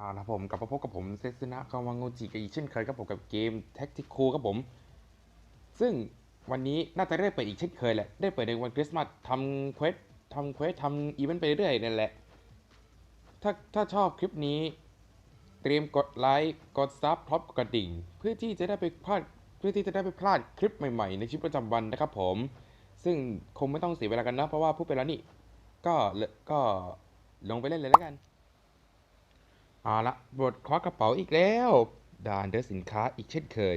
อ่านะผมกลับมาพบกับผมเซซึนะคาวังโงจิกันอีกเช่นเคยครับผมกับเกมแท็กติค l ครับผม ซึ่งวันนี้น่าจะได้เปิดอีกเช่นเคยแหละ ได้เปิดในวันคริสต์มาสทำเควสทำเควสทำอีเวนต์ไปเรื่อยๆนั่นแหละ ถ้าถ้าชอบคลิปนี้ เตรียมกดไลค์กดซับพร้อมกดกระดิ่ง เพื่อที่จะได้ไปพลาดเพื่อที่จะได้ไปพลาดคลิปใหม่ๆ ในชีวิตประจำวันนะครับผม ซึ่งคงไม่ต้องเสียเวลากันนะเพราะว่าพูดไปแล้วนี่ก็ก็ลงไปเล่นเลยแล้วกัน เอาละบทคว้ากระเป๋าอีกแล้ว ด่านเดอสินค้าอีกเช่นเคย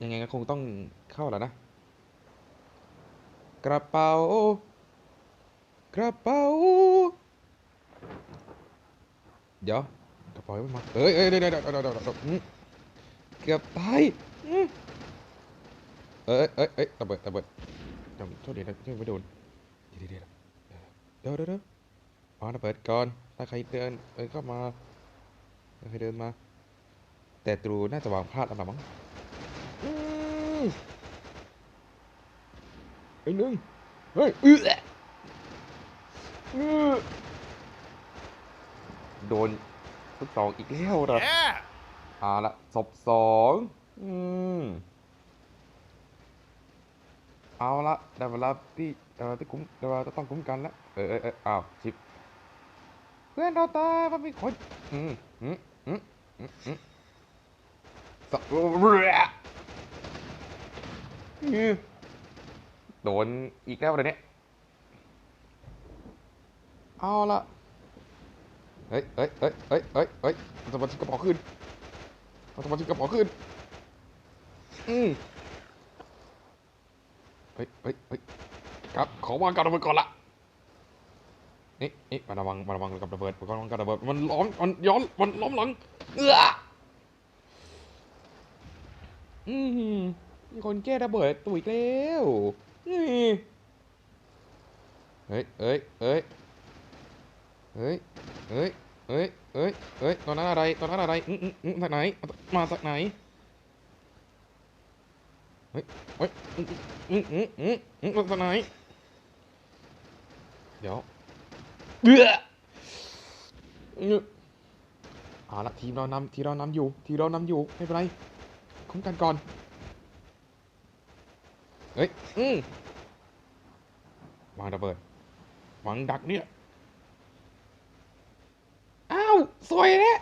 ยังไงก็คงต้องเข้าแล้วนะ กระเป๋า กระเป๋า เดี๋ยว กระเป๋าไม่มาเอ้ยเอ้ยเดี๋ยวเดี๋ยวเดี๋ยวเดี๋ยวเกือบตายเอ้ยเอ้ยเอ้ยระเบิดระเบิดเดี๋ยวโทษดีนะที่ไม่โดนเดี๋ยวเดี๋ยวเดี๋ยวเดี๋ยว อ๋อระเบิดก่อน ถ้าใครเดินเดินเข้ามาถ้าใครเดินมา แต่ตรูน่าจะวางพลาดแล้วล่ะมั้งอืมไอ้หนึ่งเฮ้ยอื้ออื้อโดนทุกสองอีกแล้วนะ Yeah. เอาละศพสองอืมเอาละได้เวลาที่ได้เวลาที่คุ้มได้เวลาจะต้องคุ้มกันแล้วเออเออเอออ้าวชิบเพื่อนเราตายมันมีคนอืมอืมอืมอืมอืมสับเรืออืมโดนอีกแล้วเลยเนี่ยเอาละเฮ้ยเฮ้ยเฮ้ยเฮ้ยเฮ้ยเฮ้ยเอาสมาชิกกระเป๋าขึ้นเอาสมาชิกกระเป๋าขึ้น อืมเฮ้ยเฮ้ยเฮ้ยครับ ขอวางการระเบิดก่อนละ นี่นี่มาระวังมาระวังกับระเบิดมาระวังกับระเบิดมันล้อมมันย้อนมันล้อมหลังเอื้ออืมมีคนแก้ระเบิดตัวอีกแล้วนี่เฮ้ยเฮ้ยเฮ้ยเฮ้ยเฮ้ยเฮ้ยเฮ้ยเฮ้ยตอนนั้นอะไรตอนนั้นอะไรอืมอืมอืมจากไหนมาจากไหนเฮ้ยเฮ้ยอืมอืมอืมอืมอืมมาจากไหนเดี๋ยว เบื่อเอาละทีมเรานำทีมเรานำอยู่ทีมเรานำอยู่ไม่เป็นไรคุ้มกันก่อนเฮ้ยอืมวางระเบิดวางดักเนี่ยอ้าวสวยแล้ว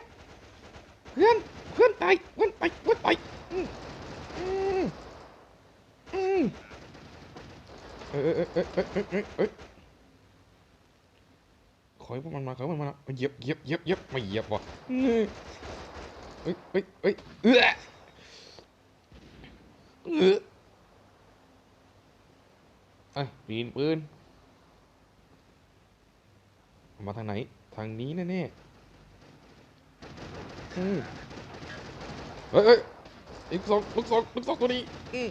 เพื่อนเพื่อนตายเพื่อนไปเพื่อนไปอืมอืมอืมเอ้ยเอ้ยเอ้ยเอ้ยเอ้ยเอ้ยเอ้ย ขอให้พวกมันมาขอให้พวกมันมาเหยียบเหยียบเหยียบเหยียบไม่เหยียบว่ะเฮ้ยเฮ้ยเฮ้ยเอื้อเอื้อไอ้ปีนปืนมาทางไหน ทางนี้แน่ๆอืมเฮ้ยเฮ้ยลูกสองลูกสองลูกสองตัวนี้อืม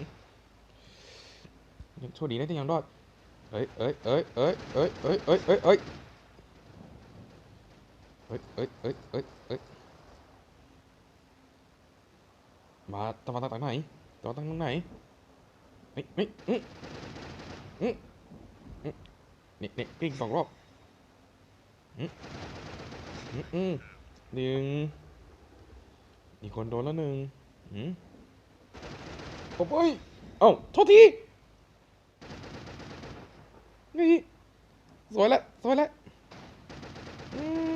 ยังโชคดีนะที่ยังรอดเอ้ยเอ้ยเอ้ยเอ้ยเอ้ยเอ้ยเอ้ยเอ้ย เอ้ยเอ้ยเอ้ยเอ้ยเอ้ยมาตะวันตกไหนตะวันตกตรงไหนเฮ้ยเฮ้ยอืมอือนี่นี่กิ้งสองรอบอืออืหนึ่งอีกคนโดนแล้วหนึ่งอืมโอ้ยเอ้าโทษทีนี่สวยแล้วสวยแล้วอืม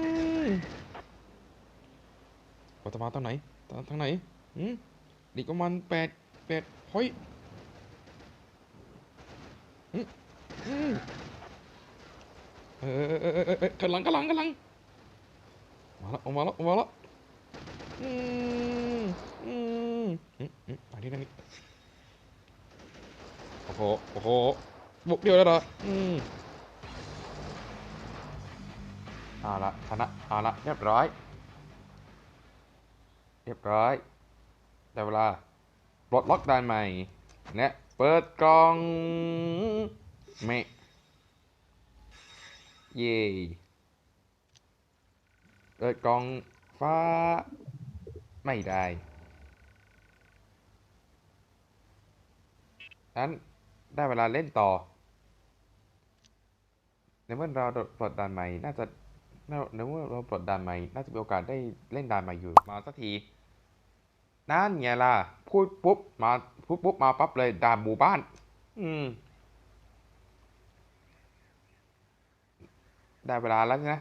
เราจะมาตอนไหนทางทางไหนอืมอีกประมาณแปดแปดพอยอืมอืมเออเออเออกำลังกำลังกำลังมาแล้วออกมาแล้วออกมาแล้วอืมอืมอืมอืมอันนี้อันนี้โอ้โหโอ้โหบุกเดียวแล้วเหรออืมเอาละชนะเอาละเรียบร้อย เรียบร้อยได้เวลาปลดล็อกด่านใหม่และเปิดกล่องเมะเย่เปิดกล่องฟ้า ไม่ได้นั้นได้เวลาเล่นต่อในเมื่อเราปลดด่านใหม่ น่าจะเราเมื่อเราปลดด่านใหม่ น่าจะมีโอกาสได้เล่นด่านใหม่อยู่มาสักที นั่นไงล่ะ พูดปุ๊บมาพูดปุ๊บมาปั๊บเลยด่านหมู่บ้าน อืม ได้เวลาแล้วนะ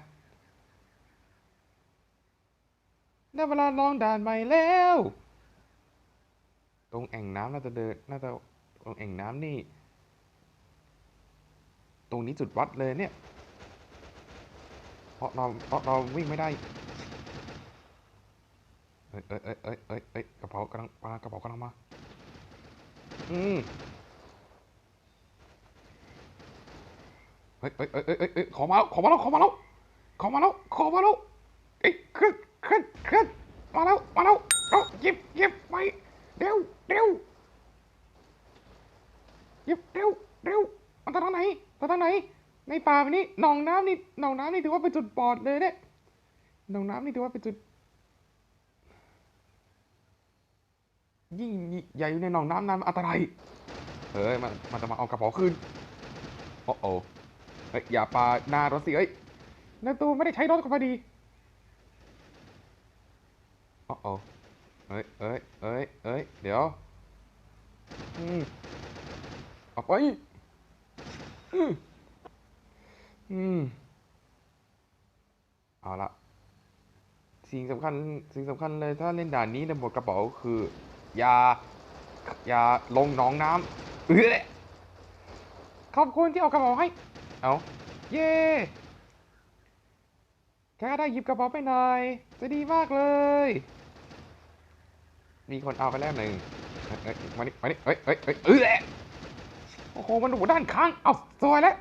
ได้เวลาลองด่านใหม่แล้ว ตรงแอ่งน้ำน่าจะเดินน่าจะตรงแอ่งน้ำนี่ ตรงนี้จุดวัดเลยเนี่ย เพราะเราเพราะเราวิ่งไม่ได้ อ้ยเอ้ยเอ้ยเอ้ยเอ้ยเอ้ยกระเป๋ากำลังมากระเป๋ากำลังมา อืมเฮ้ยเอ้ยเอ้ยเอ้ยเอ้ยเอ้ยขอมาแล้วขอมาแล้วขอมาแล้วขอมาแล้วขอมาแล้วเอ้ยขึ้นขึ้นขึ้นมาแล้วมาแล้วเอาหยิบหยิบไปเร็วเร็วหยิบเร็วเร็วมันทางไหนทางไหน ในป่าแบบนี้หนองน้ำนี่หนองน้ำนี่ถือว่าเป็นจุดบอดเลยเนี่ยหนองน้ำนี่ถือว่าเป็นจุด ยิ่งใหญ่อยู่ในหนองน้ำนั้นอันตรายเฮ้ยมันมันจะมาเอากระเป๋าคืนโอ้โอเฮ้ยอย่าปาหน้ารถสิเอ้ยในตัวไม่ได้ใช้รถก็พอดีโอ้โอเอ้ยเอ้ยเอ้ยเอ้ยเดี๋ยวอืมออกไปอืมอืมเอาละสิ่งสำคัญสิ่งสำคัญเลยถ้าเล่นด่านนี้ในหมวดกระเป๋าคืออย่า อย่าลงหนองน้ำเออขอบคุณที่เอากระเป๋าให้ เอาเย่แค่ได้หยิบกระเป๋าไปหน่อย จะดีมากเลย มีคนเอาไปแล้วหนึ่งมานี่มานี่เอ้ยเอ้ยเอ้ยเออโอ้โห มันอยู่ด้านข้าง เอาสวยแล้ว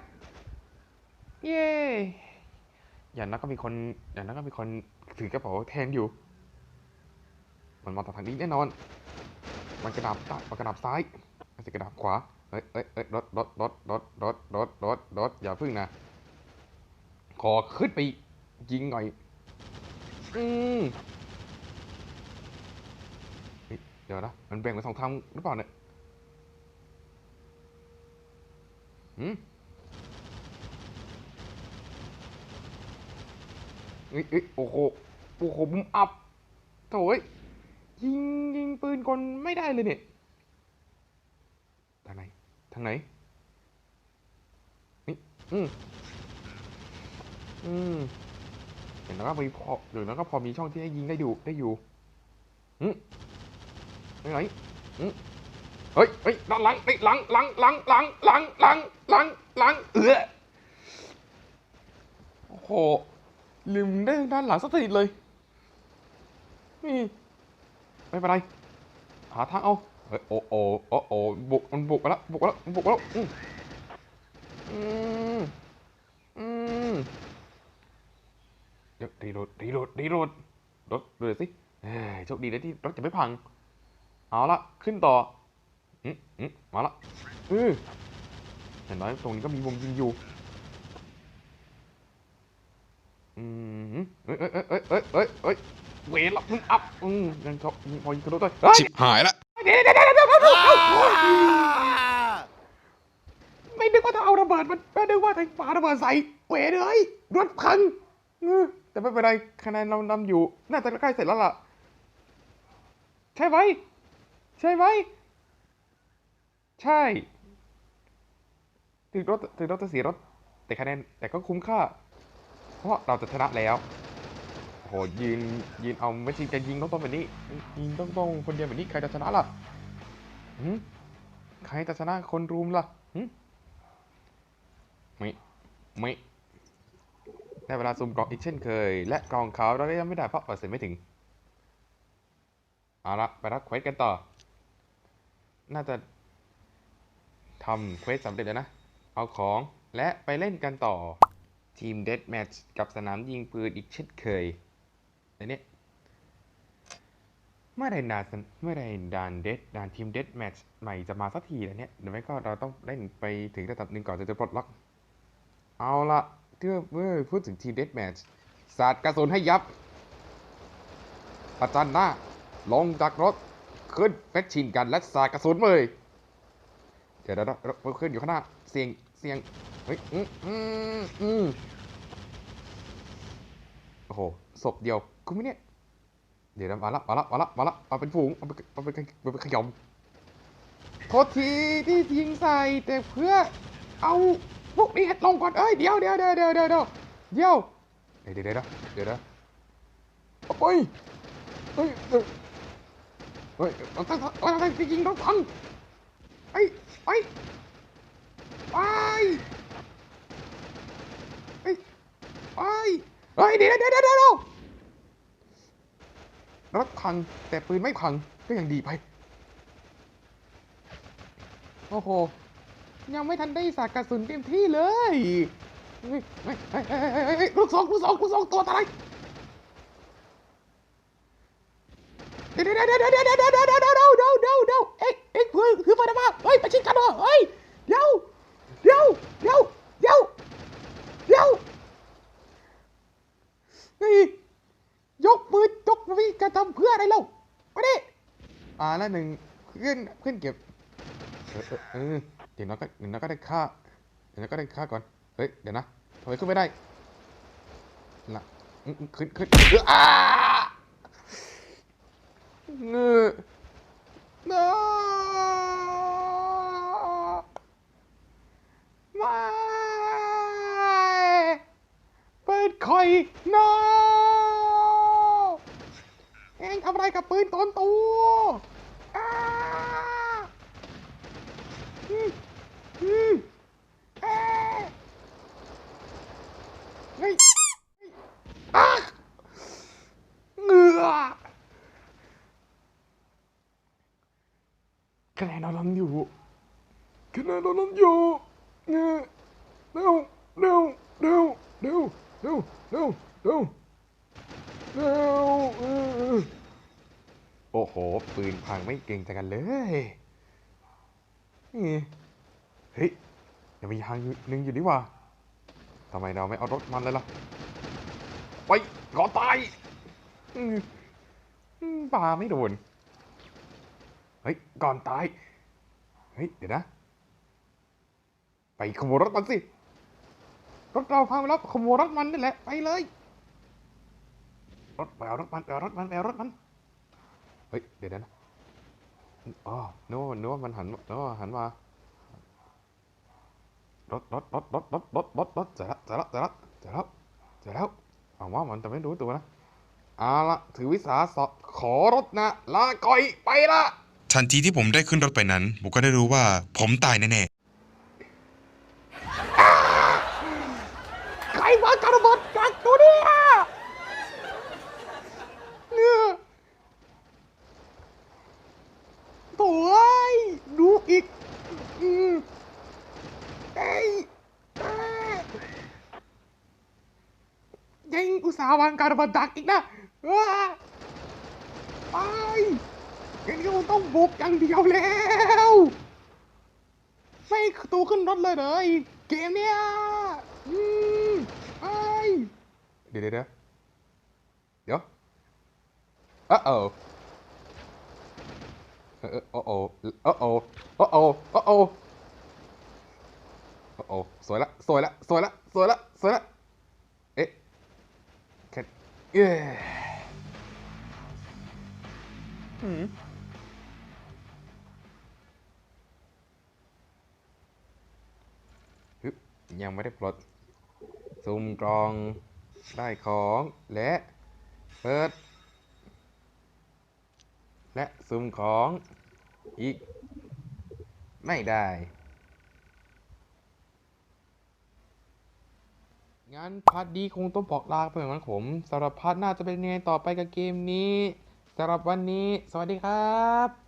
เย่อย่างนั้นก็มีคน อย่างนั้นก็มีคนถือกระเป๋าแทนอยู่ มันมาจากทางนี้แน่นอน มันกระดับซ้ายมันกระดับซ้ายมันจะกระดับขวาเอ้ยเอ้ยเอ้ยรถรถรถรถรถรถรถรถอย่าพึ่งนะ ขอขึ้นไปยิงหน่อย อืมเฮ้ยเดี๋ยวนะ มันแบ่งเป็นสองทางหรือเปล่าเนี่ยหืมเอ้ยเอ้ยโอ้โห โอ้โหมุมอับโถ่ ยิงยิงปืนกลไม่ได้เลยเนี่ย ทางไหน ทางไหน นี่ อืมอืมเห็นแล้วก็มีพอหรือแล้วก็พอมีช่องที่ให้ยิงได้อยู่ได้อยู่อืมทางไหนอืมเฮ้ยเฮ้ยด้านหลังนี่หลังหลังหลังหลังหลังหลังหลังหลังเออโอ้โหลืมได้ด้านหลังสักทีเลยนี่ ไม่เป็นไร หาทางเอาเฮ้ยโอ้โอ้โอ้โอ้บุกมันบุกไปแล้วบุกไปแล้วบุกไปแล้วอืมอืมอืมเดี๋ยวรีโหลดรีโหลดรีโหลดรถเลยสิเฮ้ยโชคดีนะที่รถจะไม่พัง เอาละขึ้นต่ออืมอืมมาละอืออย่างน้อยตรงนี้ก็มีวงยิงอยู่อืมเอ้ยเอ้ยเอ้ยเอ้ยเอ้ยเอ้ย เวรละมึงอัพอืมยังเขาพอยิงทะลุด้วยเฮ้ยชิบหายละเดี๋ยวเดี๋ยวเดี๋ยวเดี๋ยวเดี๋ยวเดี๋ยวไม่นึกว่าจะเอาระเบิดมันไม่นึกว่าจะปาระเบิดใส่เวรเลยรถพังเออแต่ไม่เป็นไรคะแนนเรานำอยู่ น่าจะใกล้เสร็จแล้วล่ะ ใช่ไหมใช่ไหมใช่ถึงรถถึงรถจะเสียรถ แต่คะแนนแต่ก็คุ้มค่า เพราะเราจะชนะแล้ว โหยืนยืนเอาไม่จริงจะยิงต้องต้องแบบนี้ยิงต้องต้องคนเดียวแบบนี้ใครจะชนะล่ะหืมใครจะชนะคนรุมล่ะหืมไม่ไม่ได้เวลาซุ่มกล่องอีกเช่นเคย และกล่องขาเราได้ยังไม่ได้เพราะเปอร์เซ็นต์ไม่ถึงเอาละไปรับเควสกันต่อ น่าจะทำเควสสำเร็จแล้วนะ เอาของและไปเล่นกันต่อทีมเด a แมทช์กับสนามยิงปืนอีกเช่นเคย อันนี้เมื่อไรดานเมื่อไรดานเดดดานทีมเด a แมทช์ใหม่จะมาสักทีแล้วเนี่ยเดี๋ยวไม่ก็เราต้องเล่นไปถึงระดับหนึ่งก่อนจะจะปลดล็อก เอาละเมื่อเมื่อพูดถึงทีมเด a แมทช์สาดกระสุนให้ยับประจันหน้า ลงจากรถ ขึ้นเฟชชินกันและสาดกระสุนเลยเดี๋ยวเดี๋ยวเดี๋ยวเราขึ้นอยู่ข้างหน้า เสียง เสียง เฮ้ย อืมอืมอืมโหศพเดียว คุ้มไหมเนี่ยเดี๋ยวนะมาละมาละมาละมาละเอาเป็นฝูงเอาเป็นเอาเป็นเอาเป็นขยำโทษทีที่ยิงใส่แต่เพื่อเอาพวกนี้ลงก่อนเอ้ยเดี๋ยวเดี๋ยวเดี๋ยวเดี๋ยวเดี๋ยวเดี๋ยวเดี๋ยวเดี๋ยวเดี๋ยวเดี๋ยวเดี๋ยวนะเอาไปเฮ้ยเฮ้ยเฮ้ยเอาตั้งเอาตั้งจริงๆต้องพังไอ้ไอ้ไปไอ้ไปเฮ้ยเดี๋ยวเดี๋ยวเดี๋ยวเดี๋ยว รถพังแต่ปืนไม่พังก็ยังดีไป โอ้โห ยังไม่ทันได้สาดกระสุนเต็มที่เลยเฮ้ยเฮ้ยเฮ้ยเฮ้ยเฮ้ยเฮ้ยลูกสองลูกสองลูกสองตัวอะไรเดี๋ยวเดี๋ยวเดี๋ยวเดี๋ยวเดี๋ยวเดี๋ยวเดี๋ยวเดี๋ยวเดี๋ยวเดี๋ยวเดี๋ยวเดี๋ยวเดี๋ยวเอ็งเอ็งคือคือไฟมาเฮ้ยไปชิดกันเหรอเฮ้ยเดี๋ยวเดี๋ยวเดี๋ยวเดี๋ยวเดี๋ยวเฮ้ย ยกมือยกมือจะทำเพื่ออะไรเล่ามาดิ อ่าแล้วหนึ่งขึ้นขึ้นเก็บเออเดี๋ยวน้อยก็เดี๋ยวน้อยก็ได้ค่าเดี๋ยวน้อยก็ได้ค่าก่อนเฮ้ยเดี๋ยวนะทำไมขึ้นไม่ได้ล่ะขึ้นขึ้นเอออ้าเงือเนอไม่เปิดคอย no เอ็ง ทำอะไรกับปืนตนตัวอ้าอืมอืมเอ๊ะเฮ้ยอ้าเหงื่อคะแนนเราล้ำอยู่คะแนนเราล้ำอยู่เงือเร็วเร็วเร็วเร็วเร็วเร็วเร็วเร็วเออ โอ้โห ปืนพังไม่เก่งจังกันเลยนี่เฮ้ยยังมีทางหนึ่งอยู่นี่หว่าทำไมเราไม่เอารถมันเลยล่ะไปก่อนตายอืมอืมปาไม่โดน เฮ้ย ก่อนตาย เฮ้ย เดี๋ยวนะ ไปขโมยรถมันสิ รถเราพังไปแล้วขโมยรถมันนี่แหละ ไปเลย รถไปเอารถมันไปเอารถมันไปเอารถมัน เฮ้ย เดี๋ยวนะอ๋อนึกว่านึกว่ามันหันนึกว่าหันมารถรถรถรถรถรถรถรถเสร็จแล้วเสร็จแล้วเจอละเจแล้วเสร็จแล้วเอาว่ามันจะไม่รู้ตัวนะเอาละถือวิสาสะขอรถนะลาก่อยไปละทันทีที่ผมได้ขึ้นรถไปนั้น ผมก็ได้รู้ว่าผมตายแน่ใครวางกระเบิดจากตัวเนี่ยเนี่ยโถ่เอ้ยดูอีก อืมเอ้ยเอ้ยยังอุตส่าห์ วางการบิดดักอีกนะว้าไปอย่างนี้คงต้องบุกอย่างเดียวแล้วไม่ตูขึ้นรถเลยเลยเกมเนี้ยอืมไอเดี๋ยวเดี๋ยวเดี๋ยวอ้โอ้เออโอ้โอ้โอ้โอ้โอ้โอ้โอ้โอ้โอ้โอ้สวยละ สวยละ สวยละ สวยละ สวยละ เอ้ยหืมฮึบยังไม่ได้ปลดซุ่มกรองได้ของและเปิด และซุ่มของอีก ไม่ได้ งั้นพาร์ทดีคงต้องบอกลาไปเหมือนกันผมสำหรับพาร์ทหน้าจะเป็นยังไงต่อไปกับเกมนี้สำหรับวันนี้ สวัสดีครับ